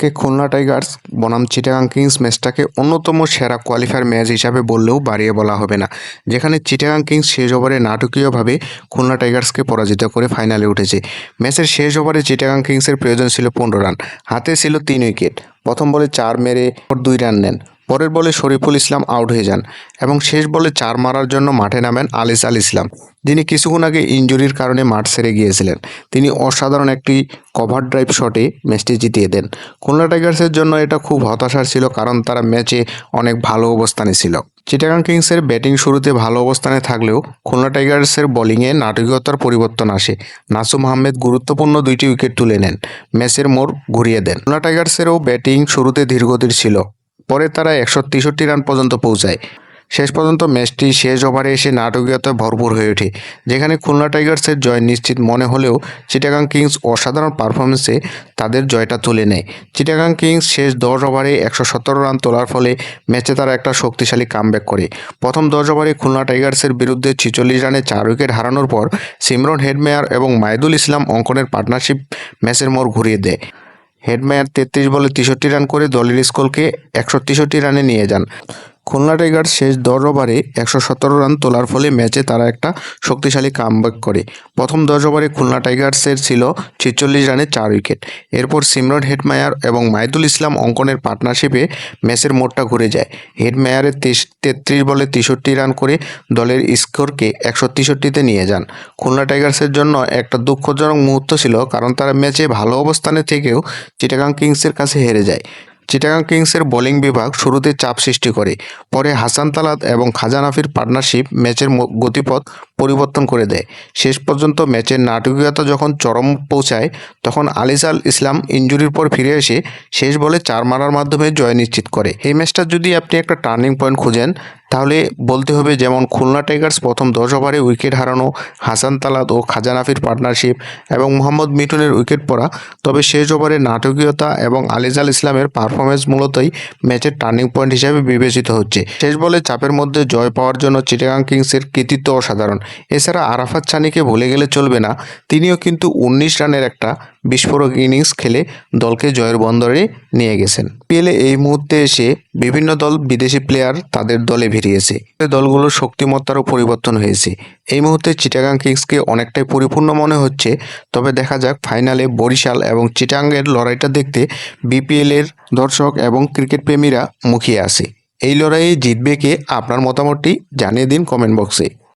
কে Khulna Tigers বনাম Chittagong Kings ম্যাচটাকে অন্যতম সেরা কোয়ালিফায়ার ম্যাচ হিসাবে বললেও বাড়িয়ে বলা হবে না। যেখানে চিটাগাং কিংস শেষ ওভারে নাটকীয়ভাবে খুলনা টাইগার্সকে পরাজিত করে ফাইনালে উঠেছে। ম্যাচের শেষ ওভারে চিটাগাং কিংসের প্রয়োজন ছিল পনেরো রান, হাতে ছিল তিন উইকেট। প্রথম বলে চার মেরে দুই রান নেন। পরের বলে শরীফুল ইসলাম আউট হয়ে যান এবং শেষ বলে চার মারার জন্য মাঠে নামেন আলিস আল ইসলাম, যিনি কিছুক্ষণ আগে ইনজুরির কারণে মাঠ ছেড়ে গিয়েছিলেন। তিনি অসাধারণ একটি কভার ড্রাইভ শটে ম্যাচটি জিতিয়ে দেন। খুলনা টাইগার্সের জন্য এটা খুব হতাশার ছিল কারণ তারা ম্যাচে অনেক ভালো অবস্থানে ছিল। চিটাগাং কিংসের ব্যাটিং শুরুতে ভালো অবস্থানে থাকলেও খুলনা টাইগার্সের বোলিংয়ে নাটকীয়তার পরিবর্তন আসে। নাসুম আহমেদ গুরুত্বপূর্ণ দুইটি উইকেট তুলে নেন। ম্যাচের মোড় ঘুরিয়ে দেন। খুলনা টাইগার্সেরও ব্যাটিং শুরুতে ধীরগতির ছিল। পরে তারা একশো তেষট্টি রান পর্যন্ত পৌঁছায়। শেষ পর্যন্ত ম্যাচটি শেষ ওভারে এসে নাটকীয়তায় ভরপুর হয়ে ওঠে, যেখানে খুলনা টাইগার্সের জয় নিশ্চিত মনে হলেও চিটাগাং কিংস অসাধারণ পারফরমেন্সে তাদের জয়টা তুলে নেয়। চিটাগাং কিংস শেষ দশ ওভারে একশো সতেরো রান তোলার ফলে ম্যাচে তারা একটা শক্তিশালী কামব্যাক করে। প্রথম দশ ওভারে খুলনা টাইগার্সের বিরুদ্ধে ছিচল্লিশ রানে চার উইকেট হারানোর পর সিমরন হেডমেয়ার এবং মাইদুল ইসলাম অঙ্কনের পার্টনারশিপ ম্যাচের মোড় ঘুরিয়ে দেয়। হেডম্যায়ার তেত্রিশ বলে তেষট্টি রান করে দলের স্কোরকে একশো তেষট্টি রানে নিয়ে যান। খুলনা টাইগার্স শেষ দশ ওভারে একশো সতেরো রান তোলার ফলে ম্যাচে তারা একটা শক্তিশালী কামব্যাক করে। প্রথম দশ ওভারে খুলনা টাইগার্সের ছিল ছেচল্লিশ রানে চার উইকেট। এরপর সিমরন হেডমায়ার এবং মাইদুল ইসলাম অঙ্কনের পার্টনারশিপে ম্যাচের মোড়টা ঘুরে যায়। হেডমায়ারের তেত্রিশ বলে তেষট্টি রান করে দলের স্কোরকে একশো তেষট্টিতে নিয়ে যান। খুলনা টাইগার্সের জন্য একটা দুঃখজনক মুহূর্ত ছিল কারণ তারা ম্যাচে ভালো অবস্থানে থেকেও চিটাগাং কিংসের কাছে হেরে যায়। চিটাগাং কিংসের বোলিং বিভাগ শুরুতে চাপ সৃষ্টি করে। পরে হাসান তালাত এবং খাজানাফির পার্টনারশিপ ম্যাচের গতিপথ পরিবর্তন করে দেয়। শেষ পর্যন্ত ম্যাচের নাটকীয়তা যখন চরম পৌঁছায়, তখন আলিস আল ইসলাম ইঞ্জুরির পর ফিরে এসে শেষ বলে চার মারার মাধ্যমে জয় নিশ্চিত করে। এই ম্যাচটা যদি আপনি একটা টার্নিং পয়েন্ট খুঁজেন, তাহলে বলতে হবে যেমন খুলনা টাইগার্স প্রথম দশ ওভারে উইকেট হারানো হাসান তালাত ও খাজানাফির পার্টনারশিপ এবং মোহাম্মদ মিঠুনের উইকেট পড়া, তবে শেষ ওভারে নাটকীয়তা এবং আলিজাল ইসলামের পারফরমেন্স মূলতই ম্যাচের টার্নিং পয়েন্ট হিসেবে বিবেচিত হচ্ছে। শেষ বলে চাপের মধ্যে জয় পাওয়ার জন্য চিটাগাং কিংসের কৃতিত্ব অসাধারণ। এছাড়া আরাফাত চানিকে ভুলে গেলে চলবে না। তিনিও কিন্তু উনিশ রানের একটা বিস্ফোরক ইনিংস খেলে দলকে জয়ের বন্দরে নিয়ে গেছেন। পিএলে এই মুহূর্তে এসে বিভিন্ন দল বিদেশি প্লেয়ার তাদের দলে ভিড়িয়েছে। দলগুলোর শক্তিমত্তারও পরিবর্তন হয়েছে। এই মুহূর্তে চিটাগাং কিংসকে অনেকটাই পরিপূর্ণ মনে হচ্ছে। তবে দেখা যাক ফাইনালে বরিশাল এবং চিটাগাংয়ের লড়াইটা দেখতে বিপিএলের দর্শক এবং ক্রিকেট প্রেমীরা মুখিয়ে আছে এই লড়াইয়ে জিতবে কে? আপনার মতামতটি জানিয়ে দিন কমেন্ট বক্সে।